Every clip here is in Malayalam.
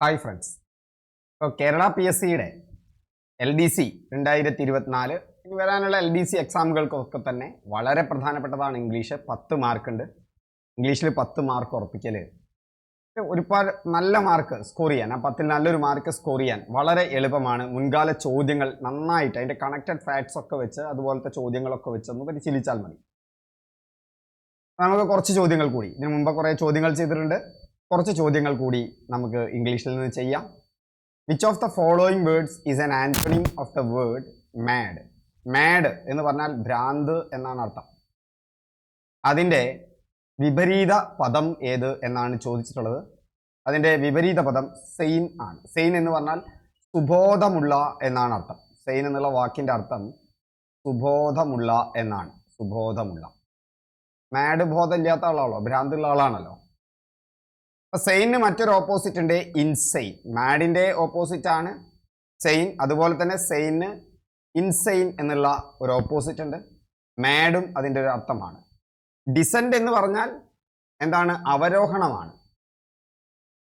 ഹായ് ഫ്രണ്ട്സ് ഇപ്പോൾ കേരള പി എസ് സിയുടെ എൽ ഡി സി രണ്ടായിരത്തി ഇരുപത്തിനാല് ഇനി വരാനുള്ള എൽ ഡി സി എക്സാമുകൾക്കൊക്കെ തന്നെ വളരെ പ്രധാനപ്പെട്ടതാണ് ഇംഗ്ലീഷ് പത്ത് മാർക്കുണ്ട് ഇംഗ്ലീഷിൽ പത്ത് മാർക്ക് ഉറപ്പിക്കൽ ഒരുപാട് നല്ല മാർക്ക് സ്കോർ ചെയ്യാൻ ആ പത്തിൽ നല്ലൊരു മാർക്ക് സ്കോർ ചെയ്യാൻ വളരെ എളുപ്പമാണ്. മുൻകാല ചോദ്യങ്ങൾ നന്നായിട്ട് അതിന്റെ കണക്റ്റഡ് ഫാക്ട്സ് ഒക്കെ വെച്ച് അതുപോലത്തെ ചോദ്യങ്ങളൊക്കെ വെച്ച് ഒന്ന് പരിശീലിച്ചാൽ മതി. നമുക്ക് കുറച്ച് ചോദ്യങ്ങൾ കൂടി. ഇതിനു മുമ്പ് കുറേ ചോദ്യങ്ങൾ ചെയ്തിട്ടുണ്ട്. കുറച്ച് ചോദ്യങ്ങൾ കൂടി നമുക്ക് ഇംഗ്ലീഷിൽ നിന്ന് ചെയ്യാം. Which of the following words is an antonym of the word mad mad എന്ന് പറഞ്ഞാൽ ഭ്രാന്ത് എന്നാണ് അർത്ഥം. അതിന്റെ വിപരീത പദം ഏത് എന്നാണ് ചോദിച്ചിട്ടുള്ളത്. അതിന്റെ വിപരീത പദം സെയിൻ ആണ്. സെയിൻ എന്ന് പറഞ്ഞാൽ സുബോധമുള്ള എന്നാണ് അർത്ഥം. സെയിൻ എന്നുള്ള വാക്കിന്റെ അർത്ഥം സുബോധമുള്ള എന്നാണ്. സുബോധമുള്ള. മാഡ് ബോധമില്ലാത്ത ആളാണല്ലോ. ഭ്രാന്തുള്ള ആളാണല്ലോ. അപ്പൊ സെയിന് മറ്റൊരു ഓപ്പോസിറ്റ് ഉണ്ട് ഇൻസെയിൻ മാഡിന്റെ ഓപ്പോസിറ്റ് ആണ് സെയിൻ അതുപോലെ തന്നെ സെയിന് ഇൻസെയിൻ എന്നുള്ള ഒരു ഓപ്പോസിറ്റ് ഉണ്ട്. മാഡും അതിന്റെ ഒരു അർത്ഥമാണ്. ഡിസെൻഡ് എന്ന് പറഞ്ഞാൽ എന്താണ്? അവരോഹണമാണ്.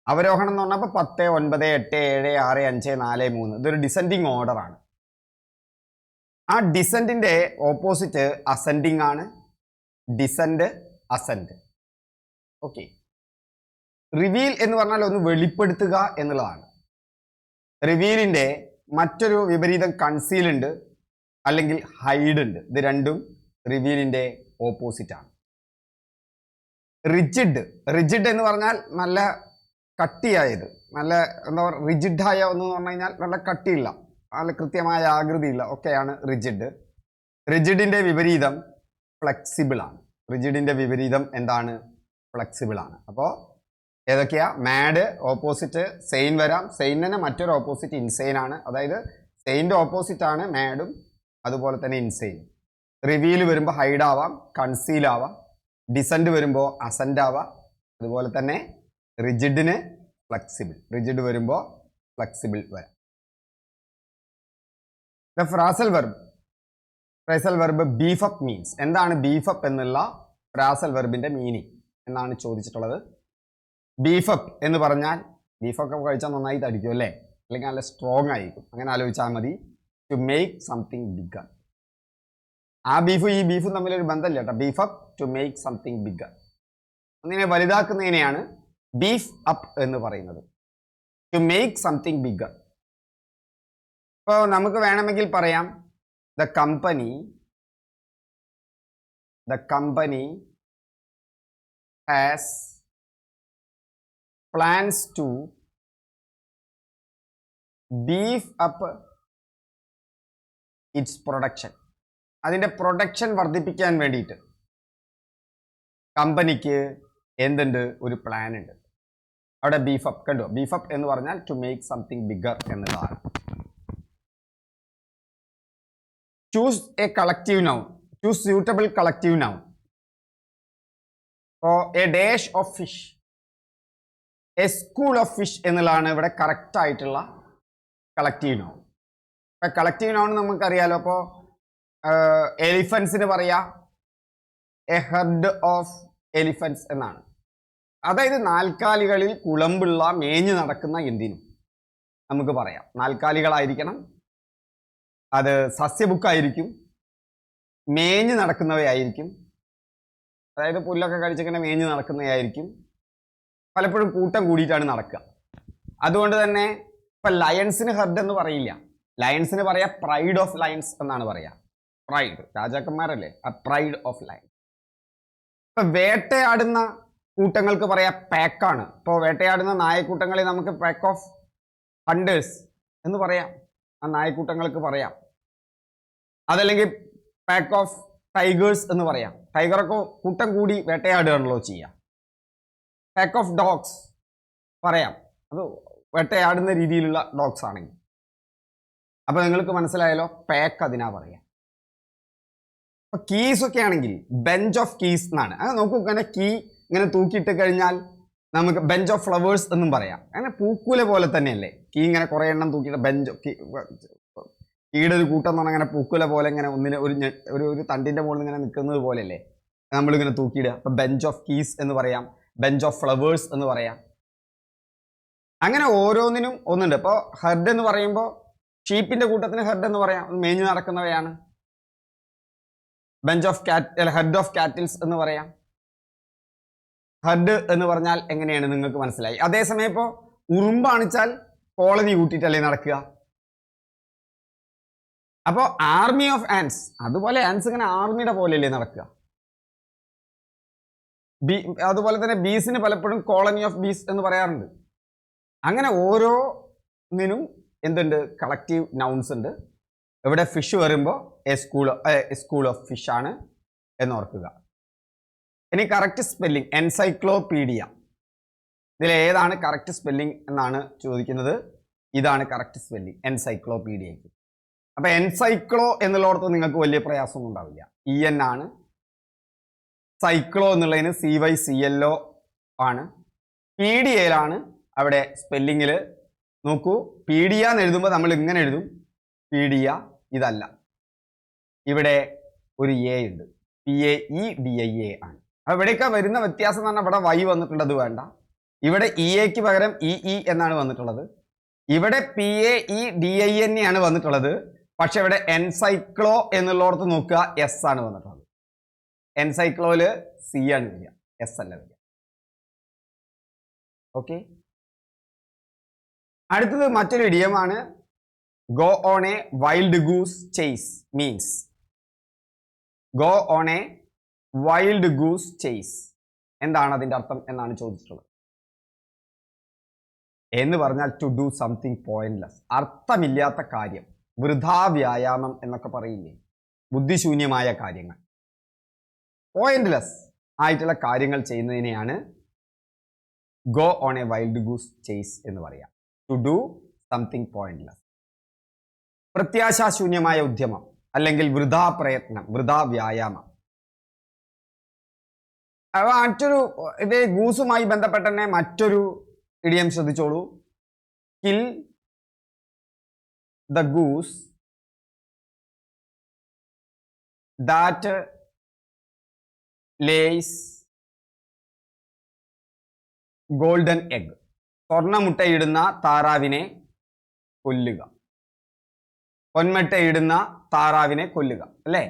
അവരോഹണം എന്ന് പറഞ്ഞപ്പോൾ പത്ത് ഒൻപത് എട്ട് ഏഴ് ആറ് അഞ്ച് നാല് മൂന്ന് ഇതൊരു ഡിസെൻഡിങ് ഓർഡറാണ് ആ ഡിസെൻഡിന്റെ ഓപ്പോസിറ്റ് അസെൻഡിങ് ആണ്. ഡിസെൻഡ് അസെൻഡ് ഓക്കെ റിവീൽ എന്ന് പറഞ്ഞാൽ ഒന്ന് വെളിപ്പെടുത്തുക എന്നുള്ളതാണ്. റിവീലിന്റെ മറ്റൊരു വിപരീതം കൺസീൽ ഉണ്ട് അല്ലെങ്കിൽ ഹൈഡ് ഉണ്ട്. ഇത് രണ്ടും റിവീലിന്റെ ഓപ്പോസിറ്റ് ആണ്. റിജിഡ് റിജിഡ് എന്ന് പറഞ്ഞാൽ നല്ല കട്ടിയായത്. നല്ല എന്താ പറയുക റിജിഡായ ഒന്ന് പറഞ്ഞു കഴിഞ്ഞാൽ നല്ല കട്ടിയില്ല. നല്ല കൃത്യമായ ആകൃതിയില്ല. ഒക്കെയാണ് റിജിഡ് റിജിഡിന്റെ വിപരീതം ഫ്ലെക്സിബിൾ ആണ്. റിജിഡിന്റെ വിപരീതം എന്താണ്? ഫ്ലെക്സിബിൾ ആണ്. അപ്പോൾ ഏതൊക്കെയാ? മാഡ് ഓപ്പോസിറ്റ് സെയിൻ വരാം. സെയിനിന് മറ്റൊരു ഓപ്പോസിറ്റ് ഇൻസെയിൻ ആണ്. അതായത് സെയിന്റെ ഓപ്പോസിറ്റ് ആണ് മാഡും അതുപോലെ തന്നെ ഇൻസെയിൻ റിവീൽ വരുമ്പോൾ ഹൈഡ് ആവാം കൺസീൽ ആവാം ഡിസെൻഡ് വരുമ്പോൾ അസെൻഡ് ആവാം അതുപോലെ തന്നെ റിജിഡിന് ഫ്ലെക്സിബിൾ റിജിഡ് വരുമ്പോൾ ഫ്ലെക്സിബിൾ വരാം. The phrasal verb phrasal verb beef up means എന്താണ് ബീഫപ്പ് എന്നുള്ള ഫ്രാസൽ വെർബിന്റെ മീനിങ് എന്നാണ് ചോദിച്ചിട്ടുള്ളത്. ബീഫ് അപ്പ് എന്ന് പറഞ്ഞാൽ ബീഫൊക്കെ കഴിച്ചാൽ നന്നായി തടിക്കും അല്ലേ? അല്ലെങ്കിൽ നല്ല സ്ട്രോങ് ആയിരിക്കും. അങ്ങനെ ആലോചിച്ചാൽ മതി. ടു മേക്ക് സംതിങ് ബിഗർ ആ ബീഫും ഈ ബീഫും തമ്മിലൊരു ബന്ധമില്ല കേട്ടോ. Beef up to make something bigger അങ്ങനെ വലുതാക്കുന്നതിനെയാണ് ബീഫ് അപ്പ് എന്ന് പറയുന്നത്. ടു മേക്ക് സംതിങ് ബിഗർ ഇപ്പോൾ നമുക്ക് വേണമെങ്കിൽ പറയാം the company the company has plans to beef up its production. അതിന്റെ പ്രൊഡക്ഷൻ വർദ്ധിപ്പിക്കാൻ വേണ്ടിയിട്ട് കമ്പനിക്ക് എന്തുണ്ട്? ഒരു പ്ലാൻ ഉണ്ട്. അവിടെ ബീഫ് അപ്പ് കണ്ടോ? അപ്പ് എന്ന് പറഞ്ഞാൽ ടു മേക്ക് സംതിങ് ബിഗർ എന്നതാണ് choose a collective noun choose suitable collective noun oh a dash of fish a school of fish എന്നുള്ളതാണ് ഇവിടെ കറക്റ്റ് ആയിട്ടുള്ള കളക്റ്റീവ് നോൺ ഇപ്പം കളക്റ്റീവ് നോൺ നമുക്കറിയാലോ അപ്പോൾ എലിഫൻസിന് പറയാ എ ഹെഡ് ഓഫ് എലിഫൻസ് എന്നാണ്. അതായത് നാൽക്കാലികളിൽ കുളമ്പുള്ള മേഞ്ഞു നടക്കുന്ന എന്തിനും നമുക്ക് പറയാം. നാൽക്കാലികളായിരിക്കണം അത് സസ്യബുക്കായിരിക്കും മേഞ്ഞു നടക്കുന്നവയായിരിക്കും അതായത് പുല്ലൊക്കെ കഴിച്ചിങ്ങനെ മേഞ്ഞു നടക്കുന്നവയായിരിക്കും പലപ്പോഴും കൂട്ടം കൂടിയിട്ടാണ് നടക്കുക. അതുകൊണ്ട് തന്നെ ഇപ്പം ലയൺസിന് ഹെർഡ് എന്ന് പറയില്ല. ലയൺസിന് പറയാം പ്രൈഡ് ഓഫ് ലയൺസ് എന്നാണ് പറയാ. പ്രൈഡ് രാജാക്കന്മാരല്ലേ? ആ പ്രൈഡ് ഓഫ് ലയൺസ് ഇപ്പൊ വേട്ടയാടുന്ന കൂട്ടങ്ങൾക്ക് പറയാ പാക്കാണ് ഇപ്പോൾ വേട്ടയാടുന്ന നായക്കൂട്ടങ്ങളെ നമുക്ക് പാക്ക് ഓഫ് ഹണ്ടേഴ്സ് എന്ന് പറയാം. ആ നായക്കൂട്ടങ്ങൾക്ക് പറയാം. അതല്ലെങ്കിൽ പാക്ക് ഓഫ് ടൈഗേഴ്സ് എന്ന് പറയാം. ടൈഗറൊക്കെ കൂട്ടം കൂടി വേട്ടയാടുകയാണല്ലോ ചെയ്യുക പാക്ക് ഓഫ് ഡോഗ്സ് പറയാം. അത് വേട്ടയാടുന്ന രീതിയിലുള്ള ഡോഗ്സ് ആണെങ്കിൽ. അപ്പൊ നിങ്ങൾക്ക് മനസ്സിലായാലോ പാക്ക് അതിനാ പറയാം. അപ്പൊ കീസ് ഒക്കെ ആണെങ്കിൽ ബെഞ്ച് ഓഫ് കീസ് എന്നാണ്. നോക്കൂ ഇങ്ങനെ കീ ഇങ്ങനെ തൂക്കിയിട്ട് കഴിഞ്ഞാൽ നമുക്ക് ബെഞ്ച് ഓഫ് ഫ്ലവേഴ്സ് എന്നും പറയാം. അങ്ങനെ പൂക്കൂല പോലെ തന്നെയല്ലേ? കീ ഇങ്ങനെ കുറേ എണ്ണം തൂക്കിയിട്ട് ബെഞ്ച് കീയുടെ ഒരു കൂട്ടം എന്ന് പറഞ്ഞാൽ അങ്ങനെ പൂക്കുല പോലെ ഇങ്ങനെ ഒന്നിന് ഒരു ഒരു ഒരു തണ്ടിന്റെ മുകളിൽ ഇങ്ങനെ നിൽക്കുന്നത് പോലെയല്ലേ? നമ്മളിങ്ങനെ തൂക്കിയിടുക. അപ്പൊ ബെഞ്ച് ഓഫ് കീസ് എന്ന് പറയാം. ബെഞ്ച് ഓഫ് ഫ്ലവേഴ്സ് എന്ന് പറയാം. അങ്ങനെ ഓരോന്നിനും ഒന്നുണ്ട്. ഇപ്പോൾ ഹെഡ് എന്ന് പറയുമ്പോൾ ഷീപ്പിന്റെ കൂട്ടത്തിന് ഹെഡ് എന്ന് പറയാം. മേഞ്ഞു നടക്കുന്നവയാണ്. Bench of cat head of cattles എന്ന് പറയാം. ഹെഡ് എന്ന് പറഞ്ഞാൽ എങ്ങനെയാണ് നിങ്ങൾക്ക് മനസ്സിലായി? അതേസമയം ഇപ്പോൾ ഉറുമ്പാണിച്ചാൽ കോളനി കൂട്ടിയിട്ടല്ലേ നടക്കുക? അപ്പോൾ ആർമി ഓഫ് ആൻസ് അതുപോലെ ആൻസ് ഇങ്ങനെ ആർമിയുടെ പോലെയല്ലേ നടക്കുക? ബി അതുപോലെ തന്നെ ബീസിന് പലപ്പോഴും കോളനി ഓഫ് ബീസ് എന്ന് പറയാറുണ്ട്. അങ്ങനെ ഓരോന്നിനും എന്തുണ്ട്? കളക്റ്റീവ് നൗൺസ് ഉണ്ട്. ഇവിടെ ഫിഷ് വരുമ്പോൾ a school school of fish ആണ് എന്ന് ഓർക്കുക ഇനി കറക്റ്റ് സ്പെല്ലിംഗ് എൻസൈക്ലോപീഡിയ ഇതിൽ ഏതാണ് കറക്റ്റ് സ്പെല്ലിംഗ് എന്നാണ് ചോദിക്കുന്നത്. ഇതാണ് കറക്റ്റ് സ്പെല്ലിംഗ് എൻസൈക്ലോപീഡിയയ്ക്ക് അപ്പൊ എൻസൈക്ലോ എന്നുള്ളിടത്ത് നിങ്ങൾക്ക് വലിയ പ്രയാസമൊന്നും ഉണ്ടാവില്ല. ഇ എൻ ആണ് സൈക്ലോ എന്നുള്ളതിന് C Y C L O ആണ്. പി ഡി എയിലാണ് അവിടെ സ്പെല്ലിങ്ങിൽ നോക്കൂ പി ഡി എന്ന് എഴുതുമ്പോൾ നമ്മൾ ഇങ്ങനെ എഴുതും. പി ഡി എ ഇതല്ല. ഇവിടെ ഒരു എ ഉണ്ട്. P A E D I A ആണ്. അപ്പൊ ഇവിടെയൊക്കെ വരുന്ന വ്യത്യാസം എന്ന് പറഞ്ഞാൽ ഇവിടെ വൈ വന്നിട്ടുള്ളത് വേണ്ട. ഇവിടെ ഇ എക്ക് പകരം ഇ ഇ എന്നാണ് വന്നിട്ടുള്ളത്. ഇവിടെ P A E D I ആണ് വന്നിട്ടുള്ളത്. പക്ഷെ ഇവിടെ എൻസൈക്ലോ എന്നുള്ളടത്ത് നോക്കുക എസ് ആണ് വന്നിട്ടുള്ളത്. എൻസൈക്ലോയിൽ സി ആണ് വരിക എസ് അല്ല വരിക ഓക്കെ അടുത്തത് മറ്റൊരു ഇടിയമാണ് go on a wild goose chase means go on a wild goose chase എന്താണ് അതിന്റെ അർത്ഥം എന്നാണ് ചോദിച്ചിട്ടുള്ളത്. എന്ന് പറഞ്ഞാൽ ടു ഡു സംതിങ് പോയിന്റ്ലെസ് അർത്ഥമില്ലാത്ത കാര്യം. വൃഥാ വ്യായാമം എന്നൊക്കെ പറയില്ലേ? ബുദ്ധിശൂന്യമായ കാര്യങ്ങൾ. പോയിന്റ്ലെസ് ആയിട്ടുള്ള കാര്യങ്ങൾ ചെയ്യുന്നതിനെയാണ് go on a wild goose chase എന്ന് പറയാം. ടു ഡു സംതിങ് പോയിന്റ്ലെസ് പ്രത്യാശാശൂന്യമായ ഉദ്യമം അല്ലെങ്കിൽ വൃഥാ പ്രയത്നം വൃഥാ വ്യായാമം മറ്റൊരു ഇത് ഗൂസുമായി ബന്ധപ്പെട്ട തന്നെ മറ്റൊരു ഇടിയം ശ്രദ്ധിച്ചോളൂ. Kill the goose that lays golden egg സ്വർണമുട്ടയിടുന്ന താറാവിനെ കൊല്ലുക. പൊന്മുട്ടയിടുന്ന താറാവിനെ കൊല്ലുക അല്ലേ?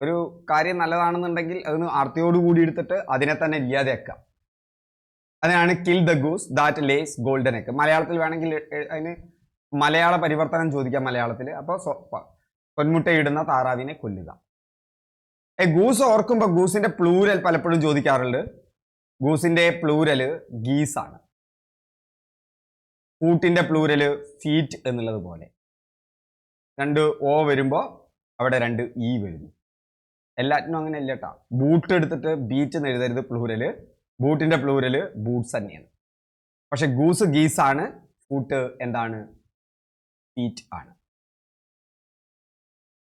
ഒരു കാര്യം നല്ലതാണെന്നുണ്ടെങ്കിൽ അതിന് ആർത്തിയോടുകൂടി എടുത്തിട്ട് അതിനെ തന്നെ ഇല്ലാതെയാക്കാം അതിനാണ് kill the goose that lays golden egg മലയാളത്തിൽ വേണമെങ്കിൽ അതിന് മലയാള പരിവർത്തനം ചോദിക്കാം മലയാളത്തിൽ അപ്പോൾ പൊന്മുട്ടയിടുന്ന താറാവിനെ കൊല്ലുക. ഗൂസ് ഓർക്കുമ്പോൾ ഗൂസിന്റെ പ്ലൂരൽ പലപ്പോഴും ചോദിക്കാറുണ്ട്. ഗൂസിന്റെ പ്ലൂരൽ ഗീസ് ആണ് കൂട്ടിന്റെ പ്ലൂരൽ ഫീറ്റ് എന്നുള്ളത് പോലെ. രണ്ട് ഓ വരുമ്പോൾ അവിടെ രണ്ട് ഇ വരുന്നു. എല്ലാറ്റിനും അങ്ങനെ അല്ല കേട്ടോ ബൂട്ട് എടുത്തിട്ട് ബീറ്റ് എന്ന് എഴുതരുത് പ്ലൂരൽ. ബൂട്ടിന്റെ പ്ലൂരൽ ബൂട്ട്സ് തന്നെയാണ്. പക്ഷെ ഗൂസ് ഗീസ് ആണ് ഫൂട്ട് എന്താണ്? ഫീറ്റ് ആണ്.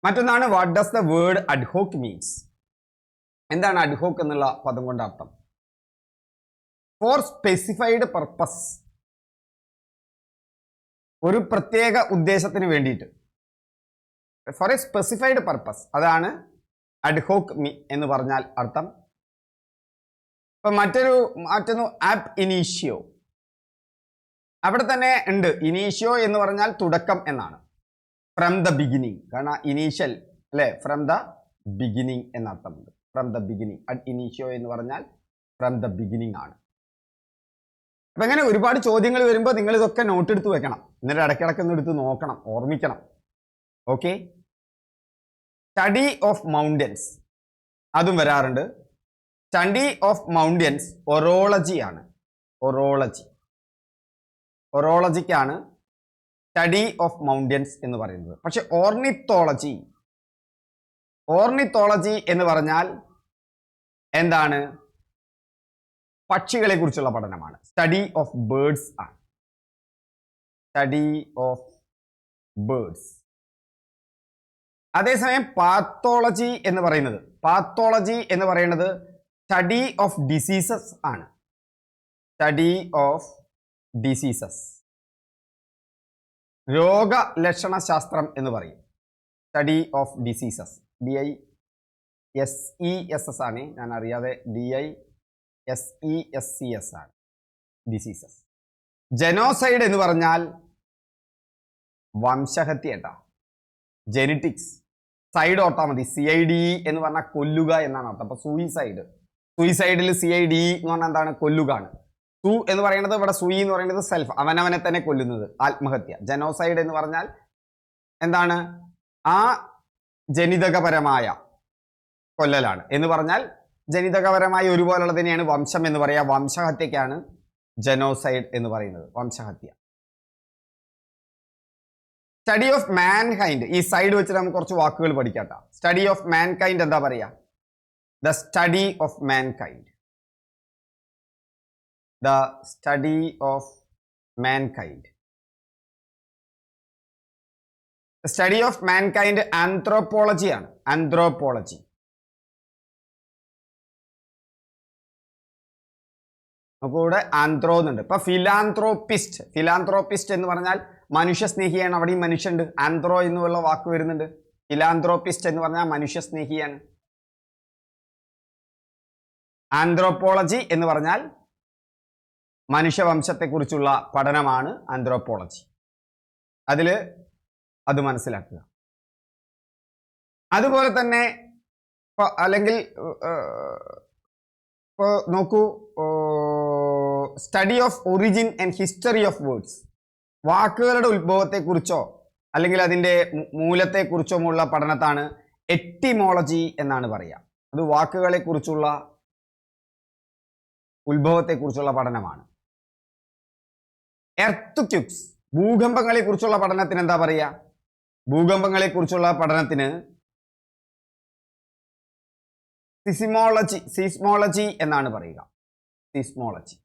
മറ്റൊന്നാണ് what does the word ad hoc means എന്താണ് അഡ്ഹോക്ക് എന്നുള്ള പദം കൊണ്ട് അർത്ഥം? ഫോർ സ്പെസിഫൈഡ് പർപ്പസ് ഒരു പ്രത്യേക ഉദ്ദേശത്തിന് വേണ്ടിയിട്ട്. ഫോർ എ സ്പെസിഫൈഡ് പർപ്പസ് അതാണ് അഡ്ഹോക്ക് മീ എന്ന് പറഞ്ഞാൽ അർത്ഥം. ഇപ്പൊ മറ്റൊരു മറ്റൊന്ന് ആപ്പ് ഇനീഷ്യോ അവിടെ തന്നെ ഉണ്ട് ഇനീഷ്യോ എന്ന് പറഞ്ഞാൽ തുടക്കം എന്നാണ്. ഫ്രം ദ ബിഗിനിങ് കാരണം ഇനീഷ്യൽ അല്ലെ? ഫ്രം ദ ബിഗിനിങ് എന്ന അർത്ഥമുണ്ട് from the beginning ad initio എന്ന് പറഞ്ഞാൽ ഫ്രം ദ ബിഗിനിങ് ആണ്. അപ്പൊ അങ്ങനെ ഒരുപാട് ചോദ്യങ്ങൾ വരുമ്പോൾ നിങ്ങൾ ഇതൊക്കെ നോട്ട് എടുത്ത് വെക്കണം. എന്നിട്ട് ഇടയ്ക്കിടയ്ക്ക് ഒന്ന് എടുത്ത് നോക്കണം. ഓർമ്മിക്കണം. ഓക്കെ സ്റ്റഡി ഓഫ് മൗണ്ടൻസ് അതും വരാറുണ്ട്. സ്റ്റഡി ഓഫ് മൗണ്ടൻസ് ഒറോളജി ആണ്. ഒറോളജി ഒറോളജിക്കാണ് സ്റ്റഡി ഓഫ് മൗണ്ടൻസ് എന്ന് പറയുന്നത്. പക്ഷെ ഓർണിത്തോളജി ഓർണിത്തോളജി എന്ന് പറഞ്ഞാൽ എന്താണ്? പക്ഷികളെ കുറിച്ചുള്ള പഠനമാണ്. സ്റ്റഡി ഓഫ് ബേർഡ്സ് ആണ്. സ്റ്റഡി ഓഫ് ബേർഡ്സ് അതേസമയം പാത്തോളജി എന്ന് പറയുന്നത് പാത്തോളജി എന്ന് പറയുന്നത് സ്റ്റഡി ഓഫ് ഡിസീസസ് ആണ്. സ്റ്റഡി ഓഫ് ഡിസീസസ് രോഗലക്ഷണ ശാസ്ത്രം എന്ന് പറയും. Study of diseases D I S E S S ആണ്. ഞാൻ അറിയാതെ D I S E S C S ആണ്. ഡിസീസസ് ജനോസൈഡ് എന്ന് പറഞ്ഞാൽ വംശഹത്യ കേട്ടാ ജെനറ്റിക്സ് സൈഡ് ഓർത്താൽ മതി സി ഐ ഡി എന്ന് പറഞ്ഞാൽ കൊല്ലുക എന്നാണ് അർത്ഥം. അപ്പൊ സൂയിസൈഡ് സൂയിസൈഡിൽ സി ഐ ഡി എന്ന് പറഞ്ഞാൽ എന്താണ്? കൊല്ലുക ആണ്. സു എന്ന് പറയുന്നത് ഇവിടെ സുയി എന്ന് പറയുന്നത് സെൽഫ് അവനവനെ തന്നെ കൊല്ലുന്നത്. ആത്മഹത്യ. ജനോസൈഡ് എന്ന് പറഞ്ഞാൽ എന്താണ്? ആ ജനിതകപരമായ കൊല്ലലാണ്. എന്ന് പറഞ്ഞാൽ ജനിതകപരമായി ഒരുപോലുള്ള തന്നെയാണ് വംശം എന്ന് പറയുക വംശഹത്യക്കാണ് ജനോസൈഡ് എന്ന് പറയുന്നത്. വംശഹത്യ. സ്റ്റഡി ഓഫ് മാൻ കൈൻഡ് ഈ സൈഡ് വെച്ച് നമുക്ക് കുറച്ച് വാക്കുകൾ പഠിക്കാട്ടോ സ്റ്റഡി ഓഫ് മാൻ കൈൻഡ് എന്താ പറയാ? The study of mankind the study of mankind study of mankind ആന്ത്രോപോളജിയാണ് anthropology. നമുക്ക് ഇവിടെ ആന്ത്രോ എന്നുണ്ട്. ഇപ്പൊ ഫിലാന്ത്രോപ്പിസ്റ്റ് ഫിലാന്ത്രോപ്പിസ്റ്റ് എന്ന് പറഞ്ഞാൽ മനുഷ്യസ്നേഹിയാണ്. അവിടെയും മനുഷ്യണ്ട് ആന്ത്രോ എന്നുള്ള വാക്ക് വരുന്നുണ്ട്. ഫിലാന്ത്രോപ്പിസ്റ്റ് എന്ന് പറഞ്ഞാൽ മനുഷ്യസ്നേഹിയാണ്. ആന്ത്രോപോളജി എന്ന് പറഞ്ഞാൽ മനുഷ്യവംശത്തെക്കുറിച്ചുള്ള പഠനമാണ് ആന്ത്രോപോളജി അതിൽ അത് മനസ്സിലാക്കുക. അതുപോലെ തന്നെ അല്ലെങ്കിൽ ഇപ്പോൾ നോക്കൂ study of origin and history of words വാക്കുകളുടെ ഉത്ഭവത്തെക്കുറിച്ചോ അല്ലെങ്കിൽ അതിന്റെ മൂ- മൂലത്തെക്കുറിച്ചോ ഉള്ള പഠനത്താണ് എറ്റിമോളജി എന്നാണ് പറയുക അത് വാക്കുകളെക്കുറിച്ചുള്ള ഉത്ഭവത്തെക്കുറിച്ചുള്ള പഠനമാണ്. എർത്ത് ഭൂകമ്പങ്ങളെ കുറിച്ചുള്ള പഠനത്തിന് എന്താ പറയുക ഭൂകമ്പങ്ങളെക്കുറിച്ചുള്ള പഠനത്തിന് സിസിമോളജി സിസ്മോളജി എന്നാണ് പറയുക. സിസ്മോളജി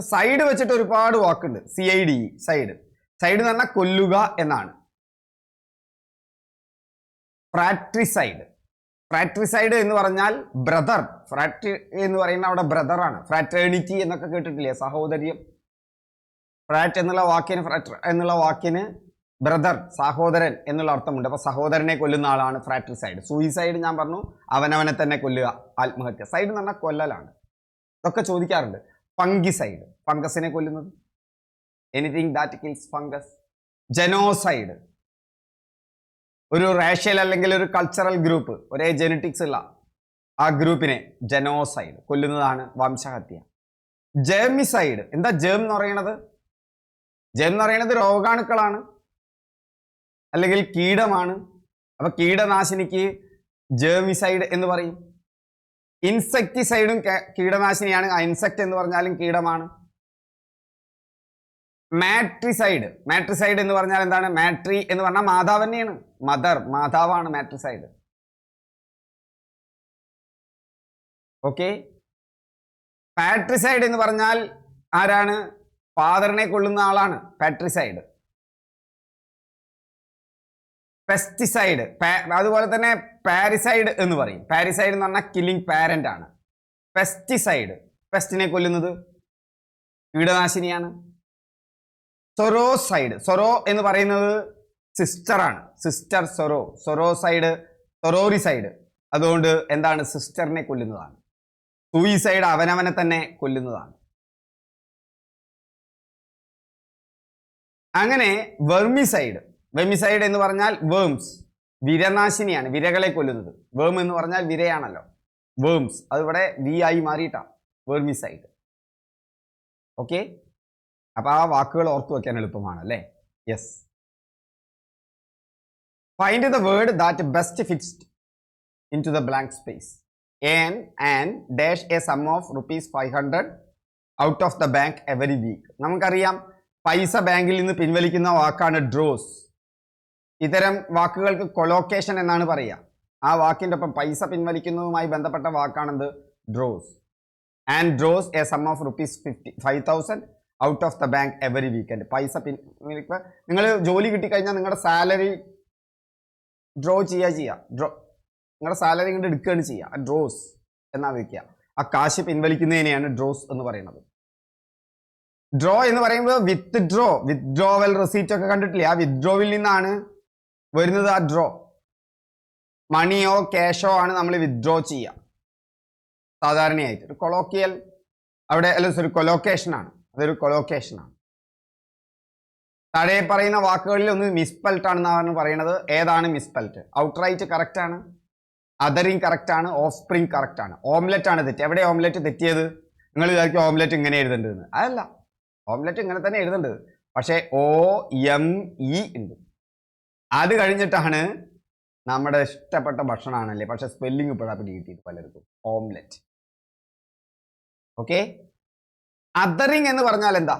സൈഡ് വെച്ചിട്ട് ഒരുപാട് വാക്കുണ്ട്. C I D side side എന്ന് പറഞ്ഞാൽ കൊല്ലുക എന്നാണ്. ഫ്രാട്രിസൈഡ് ഫ്രാട്രിസൈഡ് എന്ന് പറഞ്ഞാൽ ബ്രദർ ഫ്രാട്രി എന്ന് പറയുന്ന അവിടെ ബ്രദറാണ് ഫ്രാറ്റേണിറ്റി എന്നൊക്കെ കേട്ടിട്ടില്ലേ? സഹോദര്യം. ഫ്രാറ്റ് എന്നുള്ള വാക്കിന് ഫ്രാറ്റർ എന്നുള്ള വാക്കിന് ബ്രദർ സഹോദരൻ എന്നുള്ള അർത്ഥമുണ്ട്. അപ്പൊ സഹോദരനെ കൊല്ലുന്ന ആളാണ് ഫ്രാട്രിസൈഡ് സൂയിസൈഡ് ഞാൻ പറഞ്ഞു അവനവനെ തന്നെ കൊല്ലുക ആത്മഹത്യ. സൈഡ് എന്ന് പറഞ്ഞാൽ കൊല്ലലാണ്. ഇതൊക്കെ ചോദിക്കാറുണ്ട്. ഫംഗിസൈഡ്. ഫംഗസിനെ കൊല്ലുന്നത്? Anything that kills fungus genocide ഒരു റേഷ്യൽ അല്ലെങ്കിൽ ഒരു കൾച്ചറൽ ഗ്രൂപ്പ് ഒരേ ജെനറ്റിക്സ് ഉള്ള ആ ഗ്രൂപ്പിനെ ജനോസൈഡ് കൊല്ലുന്നതാണ് വംശഹത്യ. ജേമിസൈഡ് എന്താ ജേം എന്ന് പറയുന്നത്? ജേം എന്ന് പറയുന്നത് രോഗാണുക്കളാണ്. അല്ലെങ്കിൽ കീടമാണ്. അപ്പൊ കീടനാശിനിക്ക് ജേമിസൈഡ് എന്ന് പറയും. ഇൻസെക്ടിസൈഡും കീടനാശിനിയാണ്. ആ ഇൻസെക്ട് എന്ന് പറഞ്ഞാലും കീടമാണ്. മാട്രിസൈഡ് മാട്രിസൈഡ് എന്ന് പറഞ്ഞാൽ എന്താണ്? മാട്രി എന്ന് പറഞ്ഞാൽ മാതാവ് തന്നെയാണ്. മദർ മാതാവാണ് മാട്രിസൈഡ് ഓക്കെ പാട്രിസൈഡ് എന്ന് പറഞ്ഞാൽ ആരാണ്? ഫാദറിനെ കൊള്ളുന്ന ആളാണ് പാട്രിസൈഡ്. പെസ്റ്റിസൈഡ് അതുപോലെ തന്നെ പാരിസൈഡ് എന്ന് പറയും. പാരിസൈഡ് എന്ന് പറഞ്ഞാൽ കില്ലിംഗ് പാരന്റ് ആണ്. പെസ്റ്റിസൈഡ് പെസ്റ്റിനെ കൊല്ലുന്നത് കീടനാശിനിയാണ്. സൊറോസൈഡ് സൊറോ എന്ന് പറയുന്നത് സിസ്റ്റർ ആണ്. Sister soror sororicide sororicide. അതുകൊണ്ട് എന്താണ് സിസ്റ്ററിനെ കൊല്ലുന്നതാണ്? സൂയിസൈഡ് അവനവനെ തന്നെ കൊല്ലുന്നതാണ്. അങ്ങനെ വെർമിസൈഡ് വെർമിസൈഡ് എന്ന് പറഞ്ഞാൽ വേംസ് വിരനാശിനിയാണ് വിരകളെ കൊല്ലുന്നത്. വേം എന്ന് പറഞ്ഞാൽ വിരയാണല്ലോ. വേംസ് അതിവിടെ വി ആയി മാറിയിട്ടാണ്. വെർമിസൈഡ് ഓക്കെ അപ്പൊ ആ വാക്കുകൾ ഓർത്തു വെക്കാൻ എളുപ്പമാണ് അല്ലേ? Yes find the word that best fixed into the blank space N and dash a sum of rupees five hundred out of the bank every week നമുക്കറിയാം പൈസ ബാങ്കിൽ നിന്ന് പിൻവലിക്കുന്ന വാക്കാണ് ഡ്രോസ്. ഇത്തരം വാക്കുകൾക്ക് കൊലോക്കേഷൻ എന്നാണ് പറയുക. ആ വാക്കിന്റെ ഒപ്പം പൈസ പിൻവലിക്കുന്നതുമായി ബന്ധപ്പെട്ട വാക്കാണെന്ത്? Draws. And draws a sum of rupees fifty five thousand out of the bank every weekend പൈസ പിൻ നിങ്ങൾ ജോലി കിട്ടിക്കഴിഞ്ഞാൽ നിങ്ങളുടെ സാലറി ഡ്രോ ചെയ്യുക ചെയ്യുക ഡ്രോ നിങ്ങളുടെ സാലറി ഇങ്ങോട്ട് എടുക്കുകയാണ് ചെയ്യുക ഡ്രോസ് എന്നാണ് വയ്ക്കുക ആ കാശ് പിൻവലിക്കുന്നതിനെയാണ് ഡ്രോസ് എന്ന് പറയുന്നത്. ഡ്രോ എന്ന് പറയുമ്പോൾ വിത്ത് ഡ്രോ വിത്ഡ്രോവൽ റെസീറ്റ് ഒക്കെ കണ്ടിട്ടില്ലേ? ആ വിത്ഡ്രോവിൽ നിന്നാണ് വരുന്നത് ആ ഡ്രോ മണിയോ ക്യാഷോ ആണ് നമ്മൾ വിത്ഡ്രോ ചെയ്യുക. സാധാരണയായിട്ട്. ഒരു കൊളോക്കിയൽ അവിടെ അല്ല സോറി കൊലോക്കേഷൻ ആണ്. അതൊരു കൊളോക്കേഷനാണ് താഴെ പറയുന്ന വാക്കുകളിൽ ഒന്ന് മിസ്പെൽറ്റ് ആണെന്നാണ് പറയുന്നത് ഏതാണ് മിസ്പെൽറ്റ് ഔട്ട്റൈറ്റ് കറക്റ്റ് ആണ്. അതറിങ് കറക്റ്റ് ആണ്. ഓഫ് സ്പ്രിങ് കറക്റ്റ് ആണ്. ഓംലെറ്റ് ആണ് തെറ്റ്. എവിടെ ഓംലെറ്റ് തെറ്റിയത്? നിങ്ങൾ വിചാരിക്കും ഓംലെറ്റ് ഇങ്ങനെ എഴുതേണ്ടതെന്ന് അതല്ല. ഓംലെറ്റ് ഇങ്ങനെ തന്നെ എഴുതേണ്ടത് പക്ഷേ ഒ എം ഇ ഉണ്ട്. അത് കഴിഞ്ഞിട്ടാണ് നമ്മുടെ ഇഷ്ടപ്പെട്ട ഭക്ഷണമാണല്ലേ? പക്ഷെ സ്പെല്ലിംഗ് ഇപ്പോഴാണ് പിടി പലർക്കും. ഓംലെറ്റ് ഓക്കെ അതറിങ് എന്ന് പറഞ്ഞാൽ എന്താ?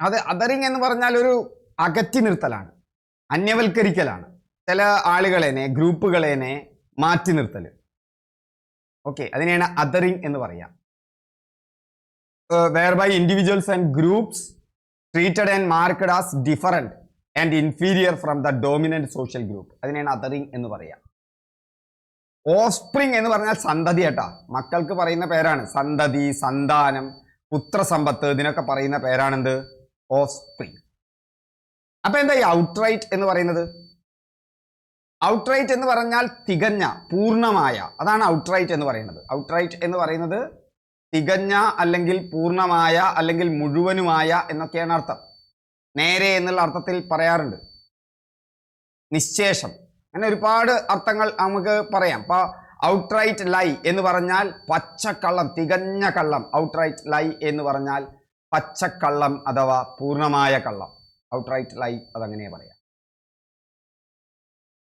അത് അതറിങ് എന്ന് പറഞ്ഞാൽ ഒരു അകറ്റി നിർത്തലാണ്. അന്യവൽക്കരിക്കലാണ്. ചില ആളുകളെനെ ഗ്രൂപ്പുകളെനെ മാറ്റി നിർത്തൽ ഓക്കെ അതിനെയാണ് അതറിങ് എന്ന് പറയാം. By individuals and groups treated and marked as different and inferior from the dominant social group അതിനെയാണ് അതറിങ് എന്ന് പറയുക ഓസ്പ്രിങ് എന്ന് പറഞ്ഞാൽ സന്തതി കേട്ടാ മക്കൾക്ക് പറയുന്ന പേരാണ്. സന്തതി സന്താനം പുത്രസമ്പത്ത് ഇതിനൊക്കെ പറയുന്ന പേരാണെന്ത്? ഓസ്പ്രിങ് അപ്പൊ എന്താ ഈ ഔട്ട്റൈറ്റ് എന്ന് പറയുന്നത്? ഔട്ട്റൈറ്റ് എന്ന് പറഞ്ഞാൽ തികഞ്ഞ പൂർണമായ. അതാണ് ഔട്ട്റൈറ്റ് എന്ന് പറയുന്നത്. ഔട്ട്റൈറ്റ് എന്ന് പറയുന്നത് തികഞ്ഞ അല്ലെങ്കിൽ പൂർണമായ അല്ലെങ്കിൽ മുഴുവനുമായ എന്നൊക്കെയാണ് അർത്ഥം. നേരെ എന്നുള്ള അർത്ഥത്തിൽ പറയാറുണ്ട്. നിശ്ശേഷം. അങ്ങനെ ഒരുപാട് അർത്ഥങ്ങൾ നമുക്ക് പറയാം. ഇപ്പൊ ഔട്ട്റൈറ്റ് ലൈ എന്ന് പറഞ്ഞാൽ പച്ചക്കള്ളം തികഞ്ഞ കള്ളം. ഔട്ട്റൈറ്റ് ലൈ എന്ന് പറഞ്ഞാൽ പച്ചക്കള്ളം അഥവാ പൂർണമായ കള്ളം. ഔട്ട്റൈറ്റ് ലൈ അതങ്ങനെ പറയാം.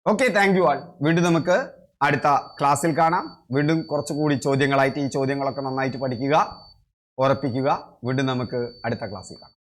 ഓക്കെ താങ്ക് യു ആൾ വീണ്ടും നമുക്ക് അടുത്ത ക്ലാസ്സിൽ കാണാം. വീണ്ടും കുറച്ചുകൂടി ചോദ്യങ്ങളായിട്ട് ഈ ചോദ്യങ്ങളൊക്കെ നന്നായിട്ട് പഠിക്കുക ഉറപ്പിക്കുക. വീണ്ടും നമുക്ക് അടുത്ത ക്ലാസ്സിൽ കാണാം.